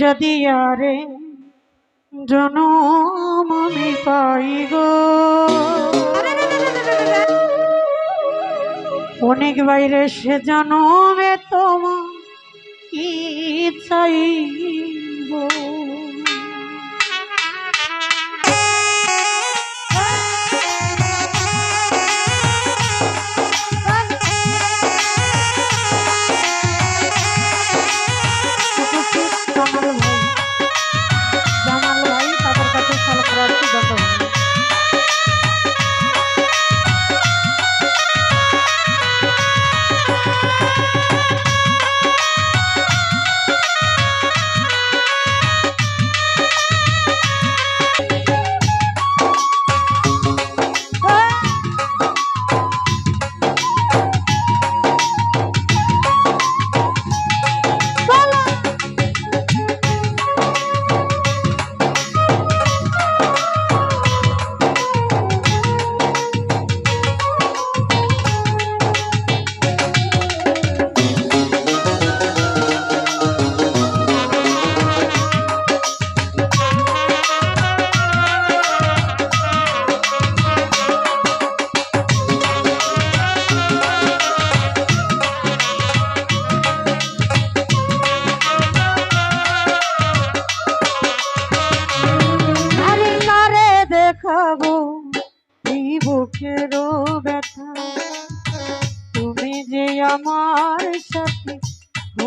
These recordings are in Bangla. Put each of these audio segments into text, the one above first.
যদি আরে জনম আমি পাই গো। অনেক বাইরে সে জনমে তোমার কি চাইব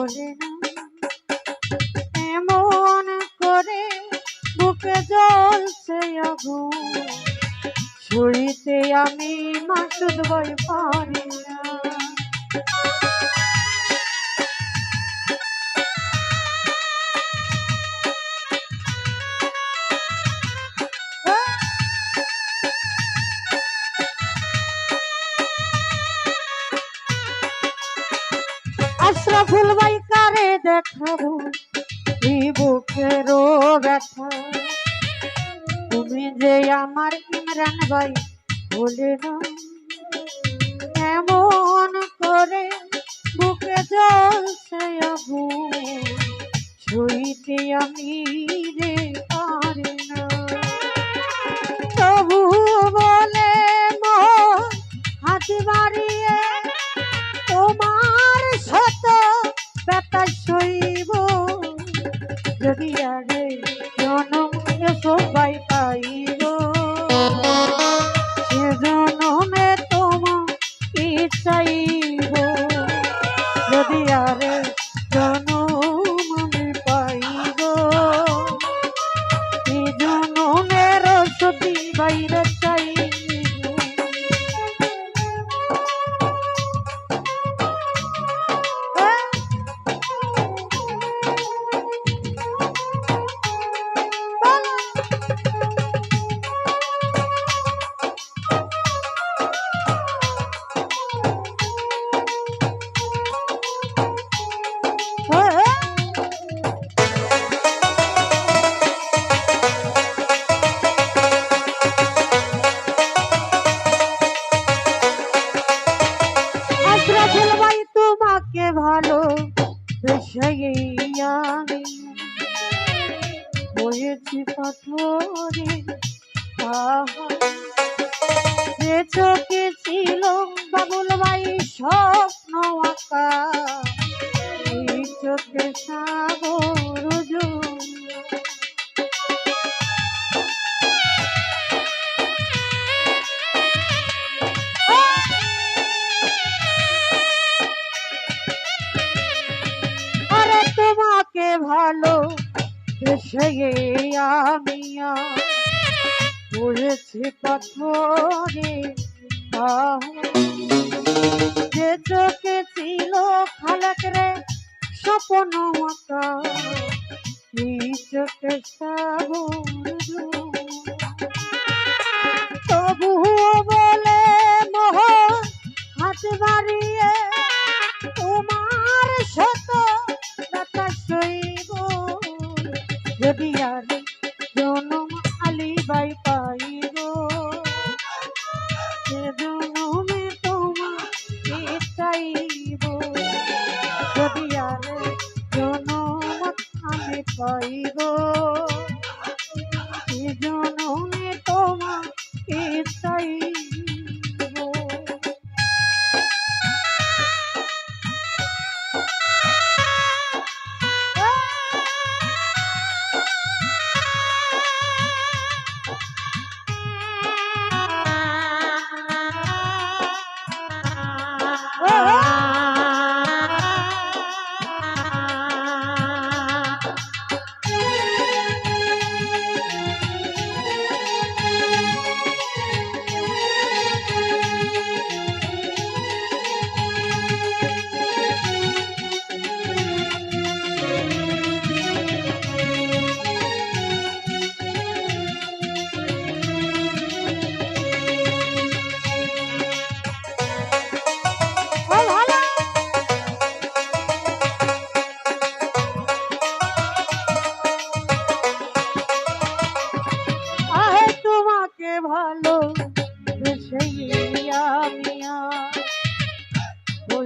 না এমন করে বুকে জ্বলছে আগুন। ছুঁইতে আমি মাসুদ বই পারি ভাই কারে দেখাবো এই বুকেরও ব্যথা। তুমি যে আমার ইমরান ভাই বলে না যদি আগে জনম সবাই পাইব, সে জনমে তোমার কি চাইব। যদি আরে জনম আমি পাইব এই জনমের সতী বাইরে পাথরে যে চোখে ছিল বাবুল ভাই স্বপ্ন আঁকা এই চোখে সাগর। আরে তোমাকে ভালো বেসে আমি পড়েছি পাথরে। যে চোখে ছিল খালাক রে স্বপ্ন এই চোখে সাগর জনম আলী বাই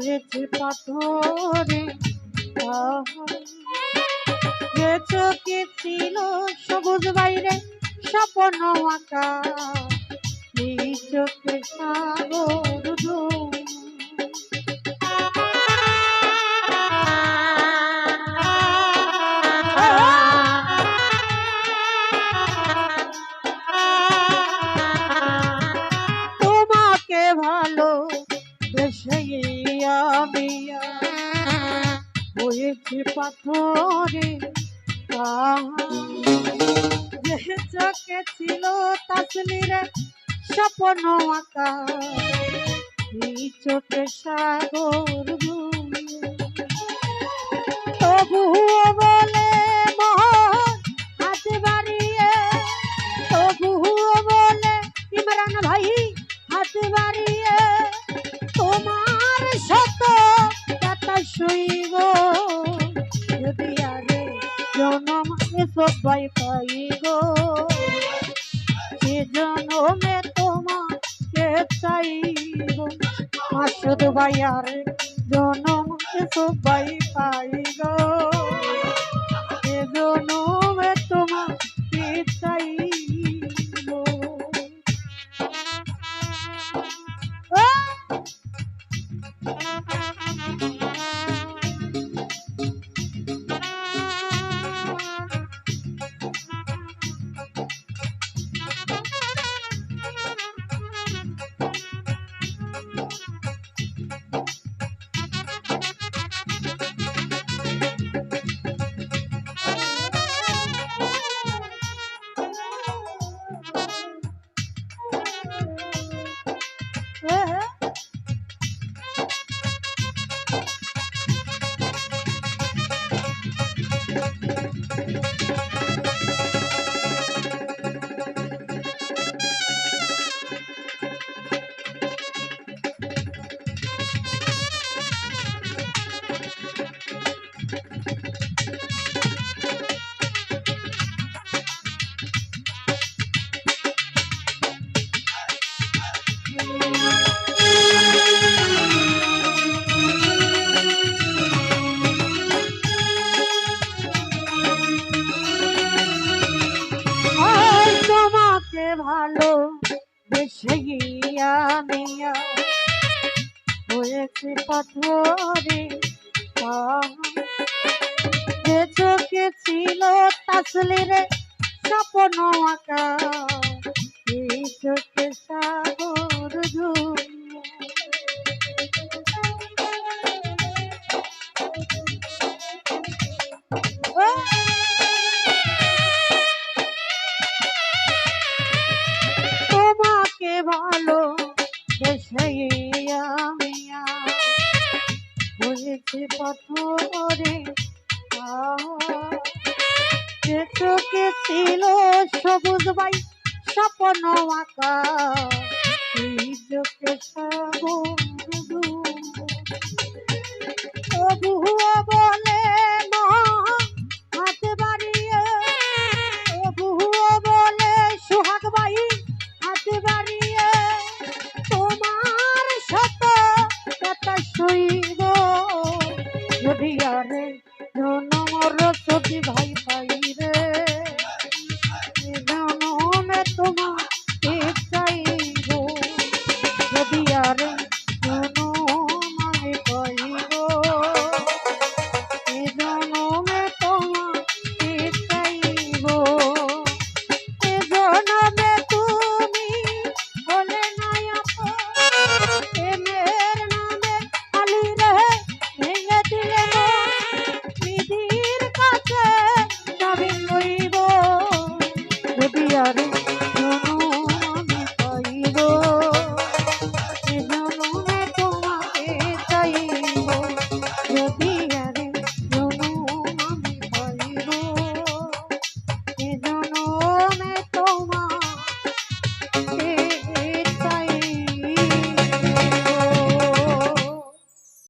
হয়েছে পাথরে। যে চোখে ছিল সবুজ বাইরে স্বপ্ন আঁকা এই চোখে সাগর পাথরে যে চোখে ছিল স্বপ্ন আঁকা চোখে সাগর তবুও বলে, মোহন হাত বাড়িয়ে। তবুও বলে, ইমরান ভাই, হাত বাড়িয়ে। তোমার শত কথা শুইব সবাই পাই গো। জনমে তোমাকে চাইব মাসুদ ভাইয়ার জনমকে জনম সবাই পাই গো। জনমে হয়েছে পাথরে যে চোখে ছিল তাসলিরে স্বপ্ন আঁকা এই চোখে সাগর ঝুমিয়ে স্বপ্ন আঁকা চোখে সাগর